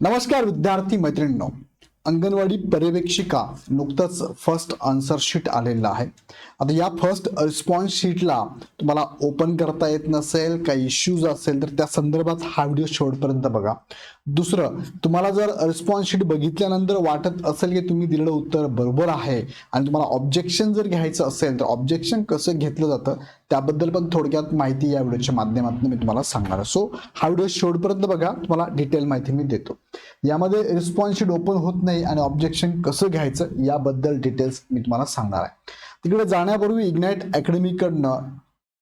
नमस्कार विद्यार्थी मैत्रिणींनो. अंगणवाडी पर्यवेक्षिका नुकतंच फर्स्ट आन्सर शीट आलेलं आहे. आता या फर्स्ट रिस्पॉन्स शीटला तुम्हाला ओपन करता येत नसेल काही इश्यूज असेल तर त्या संदर्भात हा व्हिडिओ शेवटपर्यंत बघा. दुसरं तुम्हाला जर रिस्पॉन्स शीट बघितल्यानंतर वाटत असेल की तुम्ही दिलेलं उत्तर बरोबर आहे आणि तुम्हाला ऑब्जेक्शन जर घ्यायचं असेल तर ऑब्जेक्शन कसं घेतलं जातं त्याबद्दल पण थोडक्यात माहिती या व्हिडिओच्या माध्यमातून मी तुम्हाला सांगणार आहे. सो हा व्हिडिओ शेवटपर्यंत बघा तुम्हाला डिटेल माहिती मी देतो. यामध्ये रिस्पॉन्स शीट ओपन होत नाही आणि ऑब्जेक्शन कसं घ्यायचं याबद्दल डिटेल्स मी तुम्हाला सांगणार आहे. तिकडे जाण्यापूर्वी इग्नाइट अकॅडमीकडनं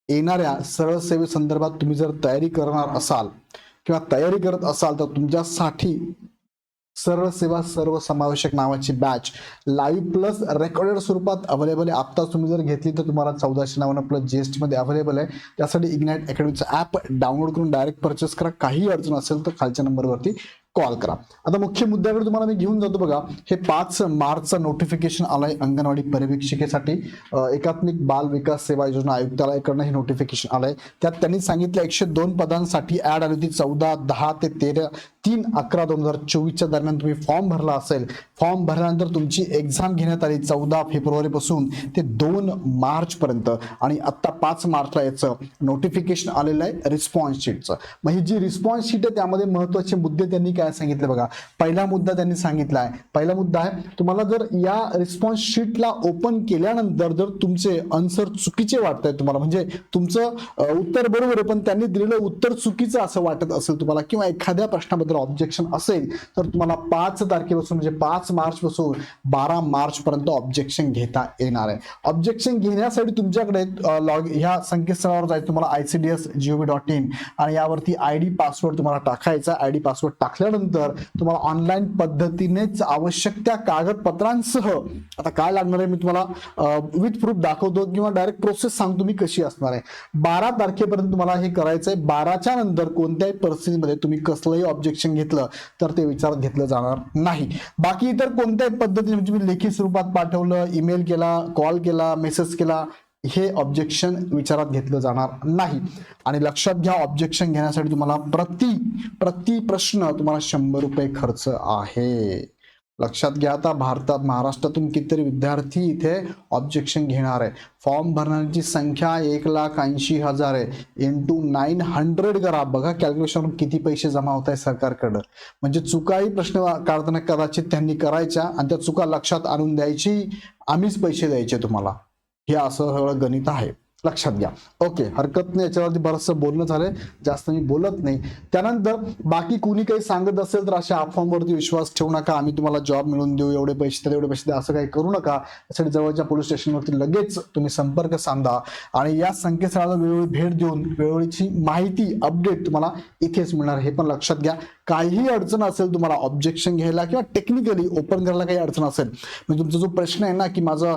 येणाऱ्या सरळ सेवेसंदर्भात तुम्ही जर तयारी करणार असाल किंवा तयारी करत असाल तर तुमच्यासाठी सरळ सेवा सर्व समावेशक नावाची बॅच लाईव्ह प्लस रेकॉर्डेड स्वरूपात अवेलेबल आहे. आत्ताच तुम्ही जर घेतली तर तुम्हाला चौदाशे नव्याण्णव प्लस जी एस टीमध्ये अवेलेबल आहे. त्यासाठी इग्नाइट अकॅडमीचं ॲप डाउनलोड करून डायरेक्ट परचेस करा. काही अडचण असेल तर खालच्या नंबरवरती कॉल करा. आता मुख्य मुद्द्याकडे तुम्हाला मी घेऊन जातो बघा. हे पाच मार्चचं नोटिफिकेशन आलंय अंगणवाडी पर्यवेक्षिकेसाठी एकात्मिक बाल विकास सेवा योजना आयुक्तालयाकडनं हे नोटिफिकेशन आलंय. त्यात त्यांनी सांगितलं एकशे दोन पदांसाठी ऍड आली होती चौदा दहा ते तेरा तीन अकरा दोन हजार चोवीसच्या दरम्यान तुम्ही फॉर्म भरला असेल. फॉर्म भरल्यानंतर तुमची एक्झाम घेण्यात आली चौदा फेब्रुवारीपासून ते दोन मार्चपर्यंत. आणि आत्ता पाच मार्चला याचं नोटिफिकेशन आलेलं आहे रिस्पॉन्स शीटचं मग ही जी रिस्पॉन्स शीट आहे त्यामध्ये महत्त्वाचे मुद्दे त्यांनी काय सांगितले बघा. पहिला मुद्दा त्यांनी सांगितला आहे पहिला मुद्दा आहे तुम्हाला जर या रिस्पॉन्स शीटला ओपन केल्यानंतर जर तुमचे आन्सर चुकीचे वाटत आहे तुम्हाला म्हणजे तुमचं उत्तर बरोबर आहे पण त्यांनी दिलेलं उत्तर चुकीचं असं वाटत असेल तुम्हाला किंवा एखाद्या प्रश्नाबद्दल ऑब्जेक्शन असेल तर तुम्हाला पाच तारखेपासून म्हणजे पाच मार्चपासून बारा मार्च पर्यंत ऑब्जेक्शन घेता येणार आहे. ऑब्जेक्शन घेण्यासाठी तुमच्याकडे लॉग ह्या संकेतस्थळावर जायचं तुम्हाला I C D S gov dot in आणि यावरती आय डी पासवर्ड तुम्हाला टाकायचा आय डी पासवर्ड टाकल्यानंतर तुम्हाला ऑनलाईन पद्धतीनेच आवश्यक त्या कागदपत्रांसह आता काय लागणार आहे मी तुम्हाला विथ प्रूफ दाखवतो किंवा डायरेक्ट प्रोसेस सांगतो मी कशी असणार आहे. बारा तारखेपर्यंत तुम्हाला हे करायचं आहे. बाराच्या नंतर कोणत्याही परिस्थितीमध्ये तुम्ही कसलंही ऑब्जेक्शन घेतलं तर ते विचारात घेतलं जाणार नाही. बाकी इतर कोणत्याही पद्धतीने म्हणजे मी लेखी स्वरूपात पाठवलं ईमेल केला कॉल केला मेसेज केला हे ऑब्जेक्शन विचारात घेतलं जाणार नाही. आणि लक्षात घ्या ऑब्जेक्शन घेण्यासाठी तुम्हाला प्रति प्रति प्रश्न तुम्हाला शंभर रुपये खर्च आहे. लक्षात घ्या आता भारतात महाराष्ट्रातून कितीतरी विद्यार्थी इथे ऑब्जेक्शन घेणार आहे. फॉर्म भरणाऱ्यांची संख्या एक लाख ऐंशी हजार आहे. इंटू नाईन हंड्रेड करा. बघा कॅल्क्युलेशन किती पैसे जमा होत आहे सरकारकडं. म्हणजे चुकाही प्रश्न काढताना कदाचित त्यांनी करायच्या आणि त्या चुका लक्षात आणून द्यायची आम्हीच पैसे द्यायचे तुम्हाला. हे असं सगळं गणित आहे. लक्षात घ्या. ओके हरकत नाही याच्यावरती बरंचसं बोलणं झालंय. जास्त मी बोलत नाही. त्यानंतर बाकी कुणी काही सांगत असेल तर अशा अफवांवरती विश्वास ठेवू नका. आम्ही तुम्हाला जॉब मिळवून देऊ एवढे पैसे तर एवढे पैसे द्या असं काही करू नका. त्यासाठी जवळच्या पोलीस स्टेशनवरती लगेच तुम्ही संपर्क साधा. आणि या संकेतस्थळाला वेळोवेळी भेट देऊन वेळोवेळीची माहिती अपडेट तुम्हाला इथेच मिळणार हे पण लक्षात घ्या. काहीही अडचण असेल तुम्हाला ऑब्जेक्शन घ्यायला किंवा टेक्निकली ओपन करायला काही अडचण असेल म्हणजे तुमचा जो प्रश्न आहे ना की माझा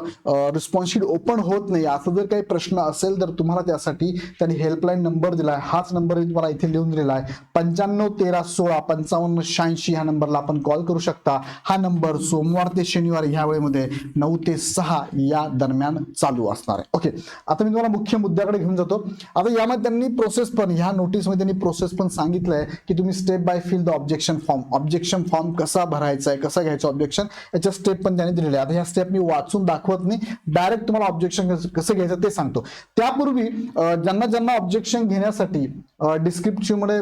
रिस्पॉन्स शीट ओपन होत नाही असं जर काही प्रश्न असेल तर तुम्हाला त्यासाठी त्यांनी हेल्पलाईन नंबर दिला आहे. हाच नंबर तुम्हाला इथे लिहून दिलेला आहे. पंच्याण्णव तेरा सोळा पंचावन्न शहाऐंशी ह्या नंबरला आपण कॉल करू शकता. हा नंबर सोमवार ते शनिवार ह्या वेळेमध्ये नऊ ते सहा या दरम्यान चालू असणार आहे. ओके आता मी तुम्हाला मुख्य मुद्द्याकडे घेऊन जातो. आता यामध्ये त्यांनी प्रोसेस पण ह्या नोटीसमध्ये त्यांनी प्रोसेस पण सांगितलंय की तुम्ही step by fill the objection form objection form कसा भरायचा आहे कसा घ्यायचा ऑब्जेक्शन याच्या स्टेप पण त्यांनी दिलेले आता ह्या स्टेप मी वाचून दाखवत नाही. डायरेक्ट तुम्हाला ऑब्जेक्शन कसं घ्यायचं ते सांगतो. त्यापूर्वी ज्यांना ज्यांना ऑब्जेक्शन घेण्यासाठी डिस्क्रिप्शनमध्ये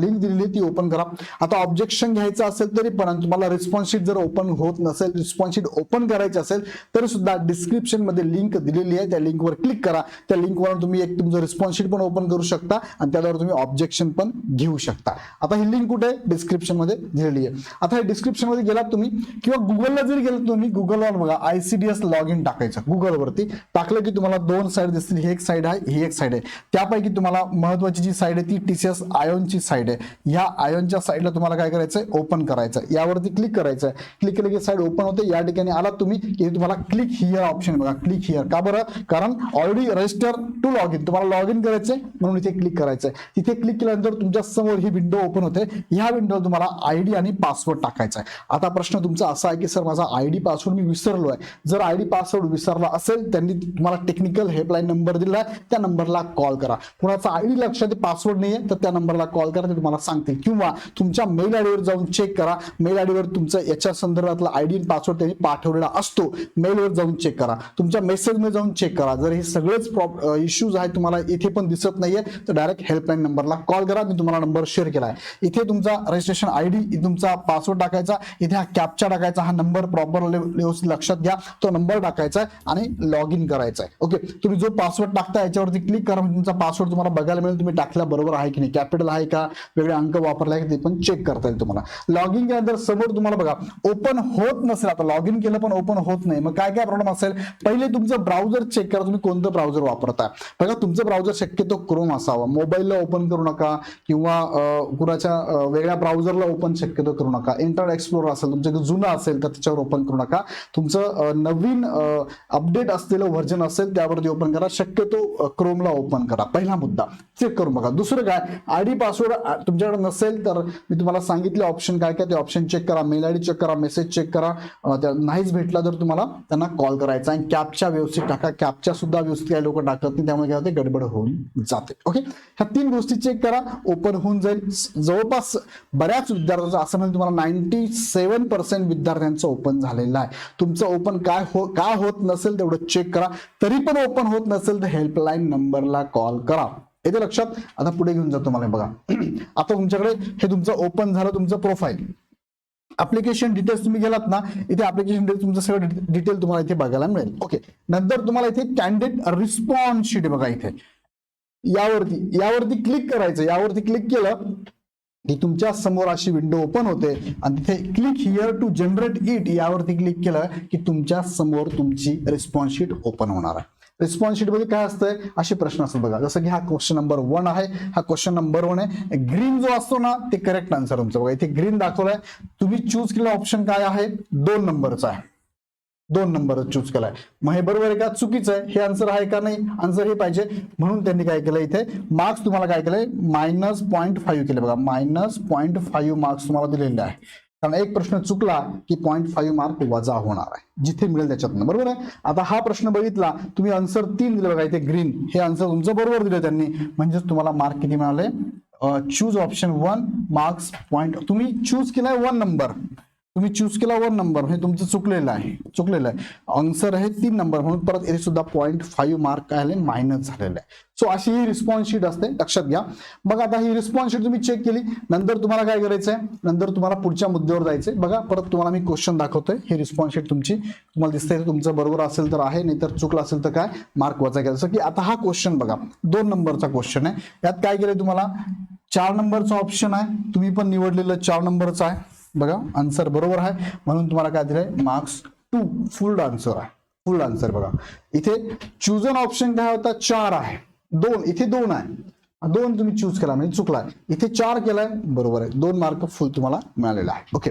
लिंक दिलेली ती ओपन करा. आता ऑब्जेक्शन घ्यायचं असेल तरी पण तुम्हाला रिस्पॉन्स शीट जर ओपन होत नसेल रिस्पॉन्स शीट ओपन करायची असेल तरी सुद्धा डिस्क्रिप्शनमध्ये लिंक दिलेली आहे. त्या लिंकवर क्लिक करा. त्या लिंकवर तुम्ही एक तुमचं रिस्पॉन्स शीट पण ओपन करू शकता आणि त्यावर तुम्ही ऑब्जेक्शन पण घेऊ शकता. आता ही लिंक कुठे डिस्क्रिप्शनमध्ये दिलेली आहे. आता हे डिस्क्रिप्शनमध्ये गेलात तुम्ही किंवा गुगलला जरी गेलात तुम्ही गुगलवर बघा I C D S log in टाकायचं गुगलवरती टाकलं की तुम्हाला दोन साईड दिसतील. ही एक साईड आहे ही एक साईड आहे. त्यापैकी तुम्हाला महत्वाची जी साईड आहे ती टी सी एस आयोनची साईड आहे. ह्या आयोनच्या साईडला तुम्हाला काय करायचं आहे ओपन करायचं आहे यावरती क्लिक करायचं आहे क्लिक केलं की साईड ओपन होते. या ठिकाणी आलात तुम्ही की तुम्हाला क्लिक हिअर ऑप्शन बघा. क्लिक हिअर का बरं? कारण already register to log in तुम्हाला लॉग इन करायचंय म्हणून इथे क्लिक करायचं आहे तिथे क्लिक केल्यानंतर तुमच्यासमोर ही विंडो ओपन होते. ह्या विंडोवर तुम्हाला आय डी आणि पासवर्ड टाकायचा आहे. आता प्रश्न तुमचा असा आहे की सर माझा आय डी पासवर्ड मी विसरलो आहे जर आय डी पासवर्ड विसरला असेल त्यांनी तुम्हाला टेक्निकल हेल्पलाईन नंबर दिला आहे त्या नंबरला कॉल करा. कुणाचा आय डी लक्षात पासवर्ड नाही आहे तर त्या नंबरला कॉल करा ते तुम्हाला सांगतील. किंवा तुमच्या मेल आयडीवर जाऊन चेक करा. मेल आयडीवर तुमचं याच्या संदर्भातला आय डी पासवर्ड त्यांनी पाठवलेला असतो मेलवर जाऊन चेक करा. तुमच्या मेसेजमध्ये जाऊन चेक करा. जर हे सगळेच इश्यूज आहेत तुम्हाला इथे पण दिसत नाहीये तर डायरेक्ट हेल्पलाईन नंबरला कॉल करा. मी तुम्हाला नंबर शेअर केला आहे. इथे तुमचा रजिस्ट्रेशन आय डी तुमचा पासवर्ड टाकायचा. इथे हा कॅपचा टाकायचा हा नंबर प्रॉपर व्यवस्थित लक्षात घ्या. तो नंबर टाकायचा आहे आणि लॉग इन करायचा आहे. ओके तुम्ही जो पासवर्ड टाकता याच्यावरती क्लिक करा म्हणजे तुमचा पासवर्ड तुम्हाला बघायला मिळेल. तुम्ही टाकल्या बरोबर आहे की नाही कॅपिटल आहे का वेगळे अंक वापरले आहे का ते पण चेक करता येईल तुम्हाला. लॉग इन केल्यानंतर समोर तुम्हाला बघा ओपन होत नसेल आता. लॉग इन केलं पण ओपन होत नाही. मग काय काय प्रॉब्लेम असेल? पहिले तुमचं ब्राउझर चेक करा. तुम्ही कोणतं ब्राउझर वापरताय? बघा तुमचं ब्राउझर शक्यतो क्रोम असावा. मोबाईलला ओपन करू नका किंवा कुणाच्या वेगळ्या ब्राउझरला ओपन शक्यतो करू नका. इंटरनेट एक्सप्लोर असेल तुमचं जुनं असेल तर त्याच्यावर ओपन करू नका. तुमचं नवीन अपडेट असलेलं व्हर्जन असेल त्यावरती ओपन करा. शक्यतो क्रोमला ओपन करा. पहिला मुद्दा चेक करून बघा. दुसरं काय? आयडी पासवर्ड तुमच्याकडे नसेल तर मी तुम्हाला सांगितले ऑप्शन काय काय ते ऑप्शन चेक करा. मेल आयडी चेक करा मेसेज चेक करा. नाहीच भेटला तर तुम्हाला त्यांना कॉल करायचा आणि कॅपच्या व्यवस्थित टाका. कॅपच्या सुद्धा व्यवस्थित काही लोक टाकत नाही त्यामुळे काय होते गडबड होऊन जाते. ओके ह्या तीन गोष्टी चेक करा. ओपन होऊन जाईल. जवळपास जवळपास बऱ्याच विद्यार्थ्यांचं असं म्हणजे तुम्हाला नाईन्टी सेवन पर्सेंट विद्यार्थ्यांचं ओपन झालेलं आहे. तुमचं ओपन काय हो का होत नसेल तेवढं चेक करा. तरी पण ओपन होत नसेल तर हेल्पलाईन नंबरला कॉल करा. येते लक्षात? आता पुढे घेऊन जातो मला बघा. आता तुमच्याकडे हे तुमचं ओपन झालं तुमचं प्रोफाईल ऍप्लिकेशन डिटेल्स तुम्ही गेलात ना इथे ऍप्लिकेशन डिटेल तुमचं सगळं डिटेल तुम्हाला इथे बघायला मिळेल. ओके नंतर तुम्हाला इथे कॅन्डिडेट रिस्पॉन्स शीट बघा इथे. यावरती यावरती क्लिक करायचं. यावरती क्लिक केलं की तुमच्यासमोर अशी विंडो ओपन होते. आणि तिथे click here to generate it यावरती क्लिक केलं की तुमच्यासमोर तुमची रिस्पॉन्स शीट ओपन होणार आहे. रिस्पॉन्समध्ये काय असतंय? असे प्रश्न असतात बघा. जसं की हा क्वेश्चन नंबर वन आहे हा क्वेश्चन नंबर वन आहे. ग्रीन जो असतो ना ते करेक्ट आन्सर तुमचं. बघा इथे ग्रीन दाखवलाय. तुम्ही चूज केलेला ऑप्शन काय आहे? दोन नंबरचा आहे. दोन नंबर चूज केलाय. मग हे बरोबर आहे का? चुकीचं आहे. हे आन्सर आहे का नाही? आन्सर हे पाहिजे. म्हणून त्यांनी काय केलं इथे? मार्क्स तुम्हाला काय केलंय? मायनस पॉईंट फाईव्ह केले बघा. मायनस पॉईंट फाईव्ह मार्क्स तुम्हाला दिलेले आहे. कारण एक प्रश्न चुकला की पॉईंट फाईव्ह मार्क वजा होणार आहे. जिथे मिळेल त्याच्यातनं. बरोबर आहे? आता हा प्रश्न बघितला. तुम्ही आन्सर तीन दिलं बघा इथे ग्रीन हे आन्सर तुमचं बरोबर दिलं त्यांनी. म्हणजेच तुम्हाला मार्क किती मिळाले? Choose option one marks point तुम्ही चूज केलाय वन नंबर तुम्ही चूज केला वन नंबर म्हणजे तुमचं चुकलेलं आहे चुकलेलं आहे. आन्सर आहे तीन नंबर म्हणून परत इथे सुद्धा पॉईंट फाईव्ह मार्क काय आले मायनस झालेलं आहे. सो अशी ही रिस्पॉन्स शीट असते लक्षात घ्या. मग आता ही रिस्पॉन्स शीट तुम्ही चेक केली नंतर तुम्हाला काय करायचं आहे? नंतर तुम्हाला पुढच्या मुद्द्यावर जायचंय बघा परत तुम्हाला मी क्वेश्चन दाखवतोय. ही रिस्पॉन्स शीट तुमची तुम्हाला दिसतंय तुमचं बरोबर असेल तर आहे नाही तर चुकलं असेल तर काय? मार्क वजा जसं की आता हा क्वेश्चन बघा दोन नंबरचा क्वेश्चन आहे. यात काय केलंय तुम्हाला? चार नंबरचा ऑप्शन आहे. तुम्ही पण निवडलेलं चार नंबरचा आहे. बघा आन्सर बरोबर आहे. म्हणून तुम्हाला काय दिलंय? मार्क्स टू फुल आन्सर आहे. फुल आन्सर बघा. इथे चुजन ऑप्शन काय होता? चार आहे. दोन इथे दोन आहे. दोन तुम्ही चूज केला म्हणजे चुकलाय इथे चार केलाय बरोबर आहे. दोन मार्क फुल तुम्हाला मिळालेला आहे. ओके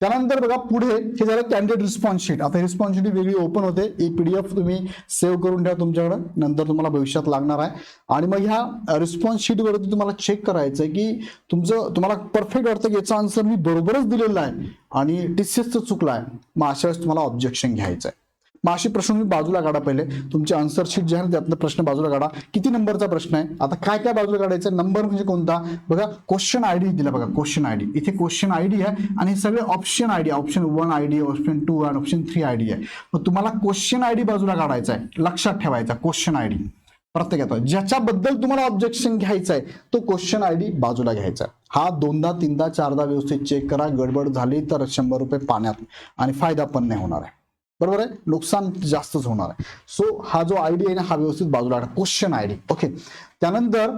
त्यानंतर बघा पुढे हे झालं कॅन्डिडेट रिस्पॉन्स शीट आता रिस्पॉन्स शीट वेगळी ओपन होते. ही पीडीएफ तुम्ही सेव्ह करून ठेवा तुमच्याकडे. नंतर तुम्हाला भविष्यात लागणार आहे. आणि मग ह्या रिस्पॉन्स शीट वरती तुम्हाला चेक करायचं आहे की तुमचं तुम्हाला परफेक्ट वाटतं की याचा आन्सर मी बरोबरच दिलेला आहे. आणि टीसीएसचं चुकला आहे. मग अशा वेळेस तुम्हाला ऑब्जेक्शन घ्यायचं आहे मग असे प्रश्न तुम्ही बाजूला काढा पहिले. तुमचे आन्सर शीट जे आहे ना त्यातनं प्रश्न बाजूला काढा. किती नंबरचा प्रश्न आहे? आता काय काय बाजूला काढायचं? नंबर म्हणजे कोणता? बघा क्वेश्चन आयडी दिला बघा क्वेश्चन आयडी इथे क्वेश्चन आयडी आहे आणि सगळे option ID option one ID option two आणि ऑप्शन थ्री आयडी आहे. मग तुम्हाला क्वेश्चन आयडी बाजूला काढायचा आहे. लक्षात ठेवायचा क्वेश्चन आयडी प्रत्येकात ज्याच्याबद्दल तुम्हाला ऑब्जेक्शन घ्यायचं आहे तो क्वेश्चन आयडी बाजूला घ्यायचा आहे. हा दोनदा तीनदा चारदा व्यवस्थित चेक करा. गडबड झाली तर शंभर रुपये पाण्यात. आणि फायदा पण नाही होणार आहे. बरोबर आहे? नुकसान जास्तच होणार आहे. सो हा जो आयडी आहे ना हा व्यवस्थित बाजूला क्वेश्चन आयडी ओके त्यानंतर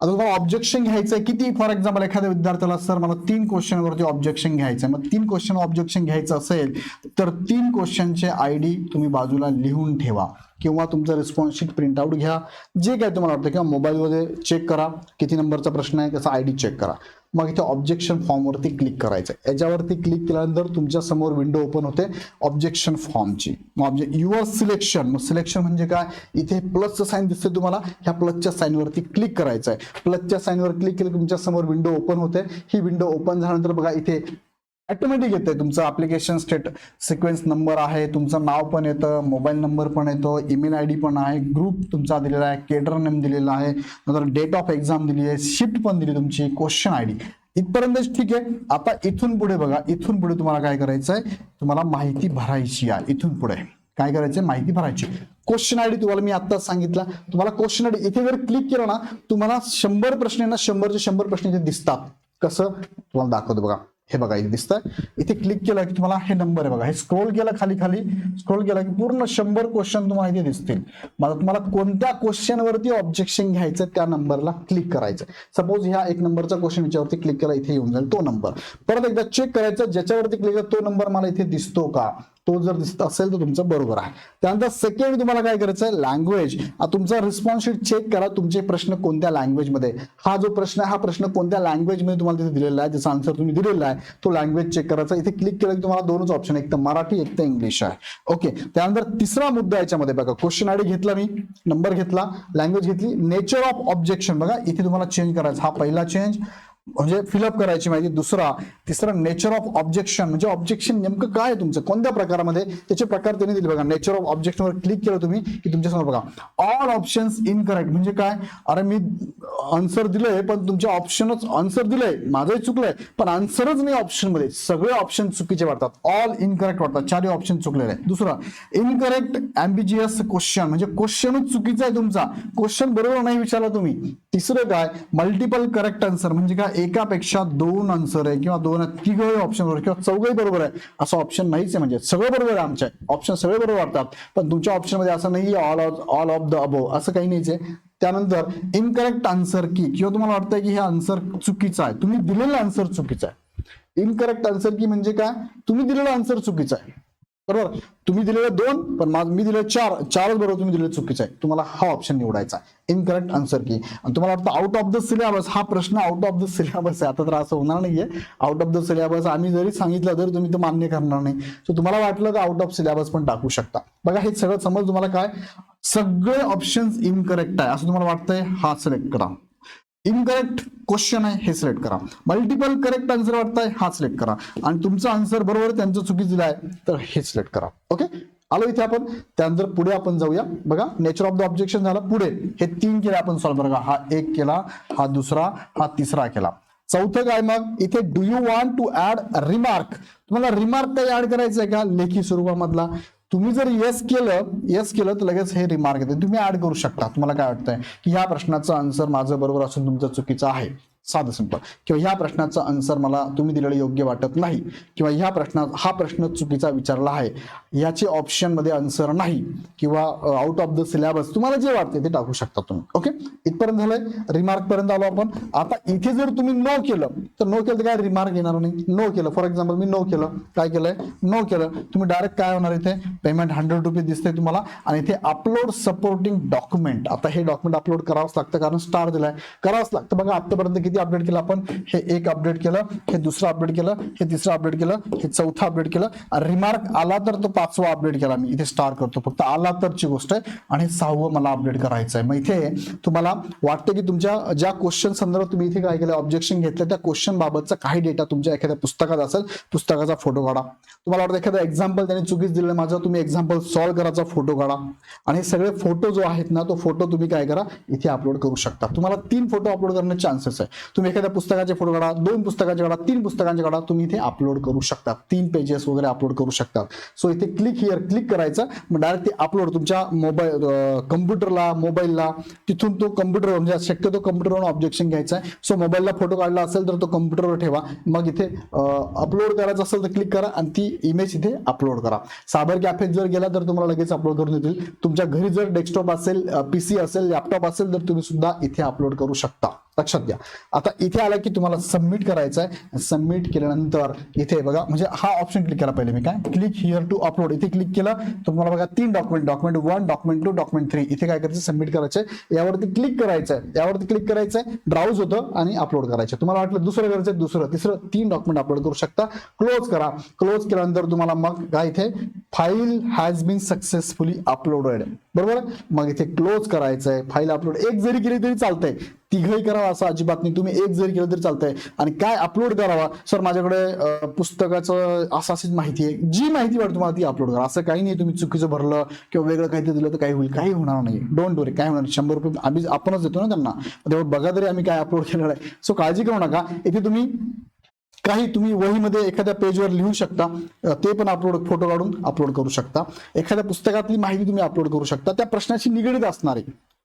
आता तुम्हाला ऑब्जेक्शन घ्यायचं आहे. किती फॉर एक्झाम्पल एखाद्या विद्यार्थ्याला सर मला तीन क्वेश्चनवरती ऑब्जेक्शन घ्यायचं आहे. मग तीन क्वेश्चन ऑब्जेक्शन घ्यायचं असेल तर तीन क्वेश्चनचे आय डी तुम्ही बाजूला लिहून ठेवा. किंवा तुमचं रिस्पॉन्स शीट प्रिंट आउट घ्या. जे काय तुम्हाला वाटतं किंवा मोबाईलमध्ये चेक करा. किती नंबरचा प्रश्न आहे त्याचा आय डी चेक करा. मग इथे ऑब्जेक्शन फॉर्मवरती क्लिक करायचं आहे याच्यावरती क्लिक केल्यानंतर तुमच्यासमोर विंडो ओपन होते ऑब्जेक्शन फॉर्मची मग युअर सिलेक्शन मग सिलेक्शन म्हणजे काय? इथे प्लसचं साईन दिसते तुम्हाला. ह्या प्लसच्या साईनवरती क्लिक करायचं आहे प्लसच्या साईनवर क्लिक केलं तुमच्यासमोर विंडो ओपन होते. ही विंडो ओपन झाल्यानंतर बघा इथे ऑटोमॅटिक येते तुमचं अप्लिकेशन स्टेट सिक्वेन्स नंबर आहे तुमचं नाव पण येतं मोबाईल नंबर पण येतो ईमेल आय डी पण आहे ग्रुप तुमचा दिलेला आहे केडर नेम दिलेला आहे नंतर डेट ऑफ एक्झाम दिली आहे शिफ्ट पण दिली तुमची क्वेश्चन आय डी इथपर्यंत ठीक आहे. आता इथून पुढे बघा इथून पुढे तुम्हाला काय करायचं आहे तुम्हाला माहिती भरायची आहे. इथून पुढे. काय करायचं माहिती भरायची. क्वेश्चन आय डी तुम्हाला मी आत्ताच सांगितलं. तुम्हाला क्वेश्चन आय डी इथे जर क्लिक केलं ना तुम्हाला शंभर प्रश्न आहे ना शंभरचे शंभर प्रश्न इथे दिसतात. कसं? तुम्हाला दाखवतो बघा. हे बघा इथे दिसतंय. इथे क्लिक केलं की तुम्हाला हे नंबर आहे बघा. हे स्क्रोल केलं खाली खाली स्क्रोल केलं की पूर्ण शंभर क्वेश्चन तुम्हाला इथे दिसतील. मला तुम्हाला कोणत्या क्वेश्चनवरती ऑब्जेक्शन घ्यायचं त्या नंबरला क्लिक करायचं. सपोज ह्या एक नंबरचा क्वेश्चन याच्यावरती क्लिक केला इथे येऊन जाईल तो नंबर परत एकदा चेक करायचं ज्याच्यावरती क्लिक तो नंबर मला इथे दिसतो का? तो जर दिसत असेल तर तुमचं बरोबर आहे. त्यानंतर सेकंड तुम्हाला काय करायचं आहे? लँग्वेज तुमचा रिस्पॉन्स शीट चेक करा. तुमचे प्रश्न कोणत्या लँग्वेजमध्ये हा जो प्रश्न आहे हा प्रश्न कोणत्या लँग्वेजमध्ये तुम्हाला तिथे दिलेला आहे? ज्याचा आन्सर तुम्ही दिलेला आहे तो लँग्वेज चेक करायचा. इथे क्लिक केलं की तुम्हाला दोनच ऑप्शन एक तर मराठी एक तर इंग्लिश आहे. ओके त्यानंतर तिसरा मुद्दा याच्यामध्ये बघा. क्वेश्चन आयडी घेतला मी. नंबर घेतला. लँग्वेज घेतली. नेचर ऑफ ऑब्जेक्शन बघा इथे तुम्हाला चेंज करायचा. हा पहिला चेंज म्हणजे फिलअप करायची माहिती. दुसरा तिसरा नेचर ऑफ ऑब्जेक्शन म्हणजे ऑब्जेक्शन नेमकं काय आहे तुमचं? कोणत्या प्रकारामध्ये? त्याचे प्रकार त्यांनी दिले बघा. नेचर ऑफ ऑब्जेक्शनवर क्लिक केलं तुम्ही की तुमच्यासमोर बघा. ऑल ऑप्शन्स इनकरेक्ट म्हणजे काय? अरे मी आन्सर दिलंय पण तुमचे ऑप्शनच आन्सर दिलंय. माझंही चुकलंय. पण आन्सरच नाही ऑप्शनमध्ये सगळे ऑप्शन चुकीचे वाटतात. ऑल इनकरेक्ट वाटतात. चारही ऑप्शन चुकलेले आहे दुसरं इनकरेक्ट अँबिजियस क्वेश्चन म्हणजे क्वेश्चनच चुकीचा आहे तुमचा. क्वेश्चन बरोबर नाही विचारला तुम्ही. तिसरं काय? मल्टिपल करेक्ट आन्सर म्हणजे काय? एकापेक्षा दोन आन्सर आहे किंवा दोन तिघही ऑप्शन बरोबर किंवा चौघही बरोबर आहे असं ऑप्शन नाहीच आहे म्हणजे. सगळं बरोबर आहे आमच्या ऑप्शन सगळे बरोबर वाटतात. पण तुमच्या ऑप्शनमध्ये असं नाही all all of the above असं काही नाहीच आहे. त्यानंतर इनकरेक्ट आन्सर की किंवा तुम्हाला वाटतंय की हे आन्सर चुकीचं आहे. तुम्ही दिलेलं आन्सर चुकीचं आहे. इनकरेक्ट आन्सर की म्हणजे काय? तुम्ही दिलेलं आन्सर चुकीचं आहे. बरोबर? तुम्ही दिलेले दोन पण माझ मी दिले चार चारच बरोबर तुम्ही दिले चुकीचं आहे तुम्हाला हा ऑप्शन निवडायचा इनकरेक्ट आन्सर की. आणि तुम्हाला वाटतं आउट ऑफ द सिलेबस हा प्रश्न आउट ऑफ द सिलेबस आहे. आता तर असं होणार नाहीये. आउट ऑफ द सिलेबस आम्ही जरी सांगितलं तरी तुम्ही ते मान्य करणार नाही. सो तुम्हाला वाटलं तर आउट ऑफ सिलेबस पण टाकू शकता? बघा हे सगळं समज तुम्हाला काय? सगळे ऑप्शन्स इनकरेक्ट आहे. असं तुम्हाला वाटतंय? हा सिलेक्ट करा. इनकरेक्ट क्वेश्चन आहे हे सिलेक्ट करा. मल्टिपल करेक्ट आन्सर वाटतंय हा सिलेक्ट करा. आणि तुमचं आन्सर बरोबर त्यांचं चुकी दिलं आहे तर हे सिलेक्ट करा. ओके आलो इथे आपण. त्यानंतर पुढे आपण जाऊया. बघा नेचर ऑफ द ऑब्जेक्शन झालं. पुढे हे तीन केले आपण सॉल्व्ह बघा हा एक केला हा दुसरा हा तिसरा केला. चौथं काय मग? इथे do you want to add remark तुम्हाला रिमार्क काही ऍड करायचं आहे का? लेखी स्वरूपामधला. तुम्ही जर येस केलं येस केलं तर लगेच हे रिमार्क येते. तुम्ही ऍड करू शकता. तुम्हाला काय वाटतंय? की ह्या प्रश्नाचं आन्सर माझं बरोबर असून तुमचं चुकीचं आहे. साधं सिंपल किंवा ह्या प्रश्नाचं आन्सर मला तुम्ही दिलेलं योग्य वाटत नाही. किंवा ह्या प्रश्नात हा प्रश्न चुकीचा विचारला आहे. याचे ऑप्शनमध्ये आन्सर नाही. किंवा आउट ऑफ द सिलेबस तुम्हाला जे वाटते ते टाकू शकता तुम्ही. ओके इथपर्यंत झालंय. रिमार्क पर्यंत आलो आपण. आता इथे जर तुम्ही नो केलं तर नो केलं तर काय रिमार्क येणार नाही? नो केलं. फॉर एक्झाम्पल मी नो केलं. काय केलंय? नो केलं. तुम्ही डायरेक्ट काय होणार इथे? पेमेंट हंड्रेड रुपीज दिसते तुम्हाला. आणि इथे अपलोड सपोर्टिंग डॉक्युमेंट आता हे डॉक्युमेंट अपलोड करावंच लागतं. कारण स्टार दिलाय. करावंच लागतं. बघा आतापर्यंत किती अपडेट केलं आपण हे एक अपडेट केलं हे दुसरं अपडेट केलं हे तिसरं अपडेट केलं हे चौथं अपडेट केलं. रिमार्क आला तर तो पाचवा अपडेट केला. मी इथे स्टार करतो. फक्त आला तरची गोष्ट आहे आणि सहावं मला अपडेट करायचं आहे. मग इथे तुम्हाला वाटतं की तुमच्या ज्या क्वेश्चन संदर्भात तुम्ही इथे काय केलं ऑब्जेक्शन घेतलं त्या क्वेश्चन बाबतचा काही डेटा तुमच्या एखाद्या पुस्तकात असेल पुस्तकाचा फोटो काढा. तुम्हाला वाटतं एखादा एक्झाम्पल त्यांनी चुकीच दिलं माझं तुम्ही एक्झाम्पल सॉल्व्ह करायचा फोटो काढा. आणि सगळे फोटो जो आहेत ना तो फोटो तुम्ही काय करा इथे अपलोड करू शकता. तुम्हाला तीन फोटो अपलोड करण्याचे चान्सेस आहे. तुम्ही एखाद्या पुस्तकाचे फोटो काढा दोन पुस्तकाचे काढा तीन पुस्तकांचे काढा तुम्ही इथे अपलोड करू शकता. तीन पेजेस वगैरे अपलोड करू शकता. सो इथे क्लिक हिअर क्लिक करायचं मग डायरेक्ट ते अपलोड तुमच्या मोबाईल कम्प्युटरला मोबाईलला तिथून तो कम्प्युटर म्हणजे शक्यतो कम्प्युटरवर ऑब्जेक्शन घ्यायचा आहे. सो मोबाईलला फोटो काढला असेल तर तो कम्प्युटरवर ठेवा. मग इथे अपलोड करायचा असेल तर क्लिक करा आणि ती इमेज इथे अपलोड करा. साबर कॅफेत जर गेला तर तुम्हाला लगेच अपलोड करून देतील. तुमच्या घरी जर डेस्कटॉप असेल पीसी असेल लॅपटॉप असेल तर तुम्ही सुद्धा इथे अपलोड करू शकता. लक्षात घ्या. आता इथे आलं की तुम्हाला सबमिट करायचं आहे सबमिट केल्यानंतर इथे बघा म्हणजे हा ऑप्शन क्लिक केला पहिले मी काय? क्लिक हिअर टू अपलोड इथे क्लिक केलं तुम्हाला बघा तीन document document one document two document three इथे काय करायचं सबमिट करायचं आहे यावरती क्लिक करायचं आहे यावरती क्लिक करायचं आहे ब्राउज होतं आणि अपलोड करायचं तुम्हाला वाटलं दुसरं करायचं दुसरं. तिसरं तीन डॉक्युमेंट अपलोड करू शकता. क्लोज करा. क्लोज केल्यानंतर तुम्हाला मग काय इथे? File has been successfully uploaded बरोबर? मग इथे क्लोज करायचं आहे फाईल अपलोड एक जरी केली तरी चालतंय. तिघही करावा असं अजिबात नाही. तुम्ही एक जरी केलं तरी चालतंय. आणि काय अपलोड करावा? सर माझ्याकडे पुस्तकाचं असं अशीच माहिती आहे. जी माहिती वाटते तुम्हाला ती अपलोड करा. असं काही नाही तुम्ही चुकीचं भरलं किंवा वेगळं काहीतरी दिलं तर काही होईल. काही होणार नाही. डोंट वरी काय होणार शंभर रुपये आम्ही आपणच देतो ना त्यांना. तेव्हा बघा तरी आम्ही काय अपलोड केलेलं आहे. सो काळजी करू नका. इथे तुम्ही काही तुम्ही वहीमध्ये एखाद्या पेजवर लिहू शकता ते पण अपलोड फोटो काढून अपलोड करू शकता. एखाद्या पुस्तकातली माहिती तुम्ही अपलोड करू शकता. त्या प्रश्नाशी निगडीत असणारी.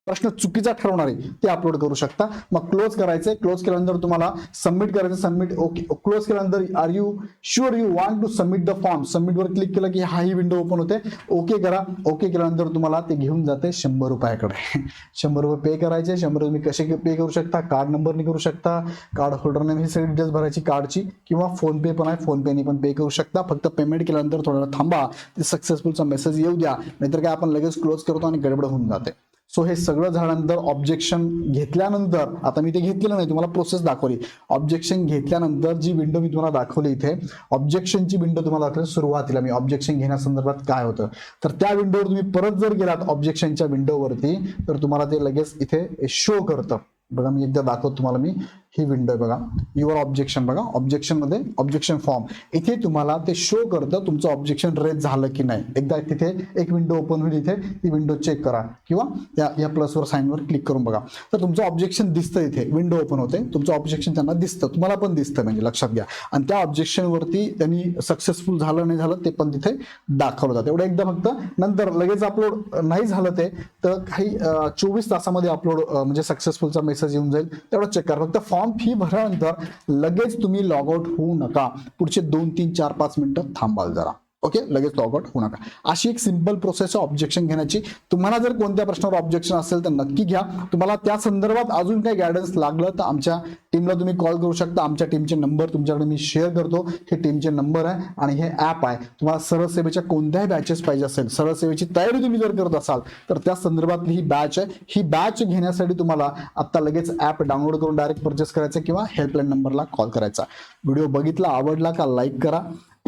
प्रश्न चुकीचा ठरवणारे ते अपलोड करू शकता. मग क्लोज करायचे क्लोज केल्यानंतर तुम्हाला सबमिट करायचं सबमिट ओके क्लोज केल्यानंतर are you sure you want to submit the form सबमिटवर click केलं की हा ही विंडो ओपन होते. ओके करा. ओके केल्यानंतर तुम्हाला ते घेऊन जाते शंभर रुपयाकडे. शंभर रुपये पे करायचे. शंभर तुम्ही कसे पे करू शकता? कार्ड नंबरने करू शकता. कार्ड होल्डरने ही सगळी डिटेल्स भरायची कार्डची किंवा फोन पे पण आहे. फोन पेने पण पे करू शकता. फक्त पेमेंट केल्यानंतर थोडा थांबा. ते सक्सेसफुलचा मेसेज येऊ द्या. नाहीतर काय आपण लगेच क्लोज करतो आणि गडबड होऊन जाते. सो हे सगळं झाल्यानंतर ऑब्जेक्शन घेतल्यानंतर आता मी ते घेतलेलं नाही तुम्हाला प्रोसेस दाखवली. ऑब्जेक्शन घेतल्यानंतर जी विंडो मी तुम्हाला दाखवली इथे ऑब्जेक्शनची विंडो तुम्हाला दाखवली सुरुवातीला मी ऑब्जेक्शन घेण्यासंदर्भात काय होतं? तर त्या विंडोवर तुम्ही परत जर गेलात ऑब्जेक्शनच्या विंडोवरती तर तुम्हाला ते लगेच इथे शो करतं. बघा मी एकदा दाखवतो तुम्हाला मी. ही विंडो आहे बघा. युअर ऑब्जेक्शन बघा. ऑब्जेक्शनमध्ये ऑब्जेक्शन फॉर्म इथे तुम्हाला ते शो करतं तुमचं ऑब्जेक्शन रेज झालं की नाही. एकदा तिथे एक विंडो ओपन होईल इथे ती विंडो चेक करा. किंवा या या प्लसवर साईनवर क्लिक करून बघा. तर तुमचं ऑब्जेक्शन दिसतं इथे. विंडो ओपन होते. तुमचं ऑब्जेक्शन त्यांना दिसतं. तुम्हाला पण दिसतं म्हणजे लक्षात घ्या. आणि त्या ऑब्जेक्शनवरती त्यांनी सक्सेसफुल झालं नाही झालं ते पण तिथे दाखवलं जातं. एवढं एकदा फक्त नंतर लगेच अपलोड नाही झालं ते तर काही चोवीस तासामध्ये अपलोड म्हणजे सक्सेसफुलचा मेसेज येऊन जाईल. तेवढं चेक करा. फक्त फॉर्म फी भरल्यानंतर लगेच तुम्ही लॉग आउट होऊ नका. पुढचे दोन तीन चार पाच मिनिटं थांबाल जरा. ओके लगेच लॉग आउट होऊ नका अशी एक सिंपल प्रोसेस आहे ऑब्जेक्शन घेण्याची. तुम्हाला जर कोणत्या प्रश्नावर ऑब्जेक्शन असेल तर नक्की घ्या. तुम्हाला त्या संदर्भात अजून काही गायडन्स लागलं तर आमच्या टीमला तुम्ही कॉल करू शकता. आमच्या टीमचे नंबर तुमच्याकडे मी शेअर करतो. हे टीमचे नंबर आहे आणि हे ॲप आहे. तुम्हाला सरळ सेवेच्या कोणत्याही बॅचेस पाहिजे असेल सरळ सेवेची तयारी तुम्ही जर करत असाल तर त्या संदर्भातली ही बॅच आहे. ही बॅच घेण्यासाठी तुम्हाला आता लगेच ॲप डाउनलोड करून डायरेक्ट परचेस करायचं किंवा हेल्पलाईन नंबरला कॉल करायचा व्हिडिओ बघितला आवडला का लाईक करा.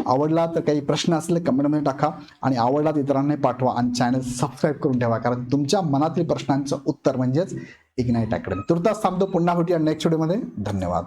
आवडला तर काही प्रश्न असले कमेंटमध्ये टाका. आणि आवडला तर इतरांनाही पाठवा आणि चॅनल सबस्क्राईब करून ठेवा. कारण तुमच्या मनातील प्रश्नांचं उत्तर म्हणजेच इग्नाईट अकॅडमी तुर्तास थांबतो. पुन्हा भेटूया नेक्स्ट व्हिडिओमध्ये धन्यवाद.